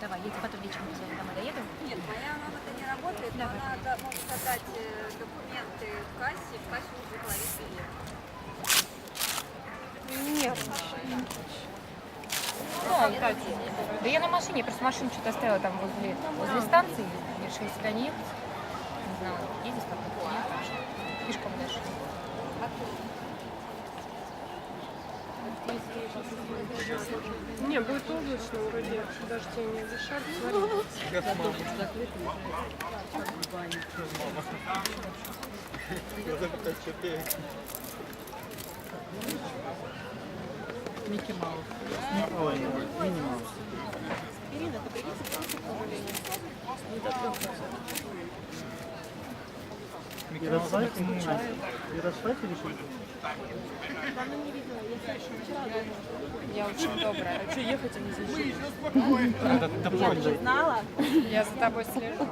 Давай, я тебе потом вечером позвоню, домой доеду. Нет, моя мама-то не работает, но она может отдать э, документы в кассе, в кассе уже говорит билет. Да я на машине, просто машину что-то оставила там возле, возле станции, решила сюда не ехать. Не знала, едешь потом, нет, пешком дальше. Не, будет облачно вроде, дождей не обещали. Смотри. Ярославль, Ярославль или что? Я очень добрая. А что ехать они зачем? Да, да, да, Я за тобой слежу.